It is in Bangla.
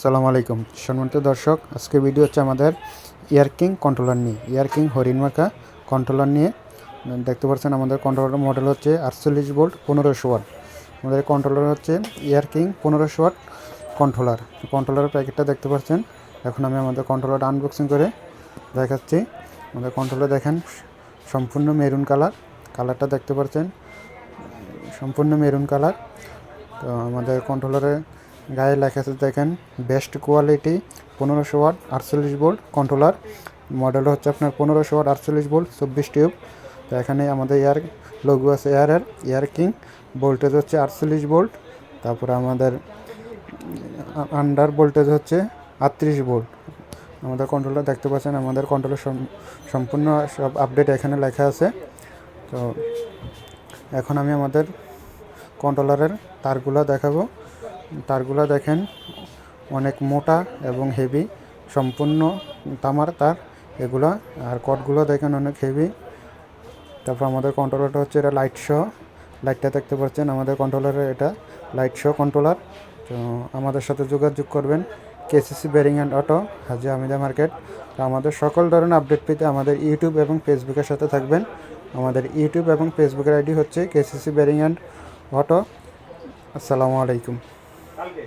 সালাম আলাইকুম। সম্মানিত দর্শক, আজকে ভিডিও হচ্ছে আমাদের ইয়ার কিং কন্ট্রোলার নিয়ে। ইয়ার কিং হরিণমার্কা কন্ট্রোলার নিয়ে। দেখতে পাচ্ছেন আমাদের কন্ট্রোলার মডেল হচ্ছে আটচল্লিশ ভোল্ট পনেরোশো ওয়াট আমাদের কন্ট্রোলার হচ্ছে ইয়ার কিং পনেরোশো ওয়াট কন্ট্রোলার কন্ট্রোলারের প্যাকেটটা দেখতে পাচ্ছেন। এখন আমি আমাদের কন্ট্রোলারটা আনবক্সিং করে দেখাচ্ছি। আমাদের কন্ট্রোলার দেখেন, সম্পূর্ণ মেরুন কালার কালারটা দেখতে পাচ্ছেন, সম্পূর্ণ মেরুন কালার তো আমাদের কন্ট্রোলারে গায়ে লেখা আছে দেখেন বেস্ট কোয়ালিটি পনেরোশো ওয়াট, আটচল্লিশ ভোল্ট কন্ট্রোলার মডেল হচ্ছে আপনার পনেরোশো ওয়াট, আটচল্লিশ ভোল্ট চব্বিশ টিউব তো এখানে আমাদের এয়ার লঘু আছে এয়ারের এয়ার কিং ভোল্টেজ হচ্ছে আটচল্লিশ ভোল্ট তারপরে আমাদের আন্ডার ভোল্টেজ হচ্ছে আটত্রিশ ভোল্ট আমাদের কন্ট্রোলার দেখতে পাচ্ছেন, আমাদের কন্ট্রোলার সম্পূর্ণ সব আপডেট এখানে লেখা আছে। তো এখন আমি আমাদের কন্ট্রোলারের তারগুলো দেখাবো। তারগুলো দেখেন, অনেক মোটা এবং হেভি সম্পূর্ণ তামার তার এগুলা। আর কটগুলো দেখেন অনেক হেভি তারপর আমাদের কন্ট্রোলারটা হচ্ছে এটা লাইট শো লাইটটা দেখতে পাচ্ছেন, আমাদের কন্ট্রোলারের এটা লাইট শো কন্ট্রোলার তো আমাদের সাথে যোগাযোগ করবেন KCC bearing and auto Haji Amida market. তো আমাদের সকল ধরনের আপডেট পেতে আমাদের ইউটিউব এবং ফেসবুকের সাথে থাকবেন। আমাদের ইউটিউব এবং ফেসবুকের আইডি হচ্ছে কেসিসি বেরিং অ্যান্ড অটো আসসালামু আলাইকুম। কালকে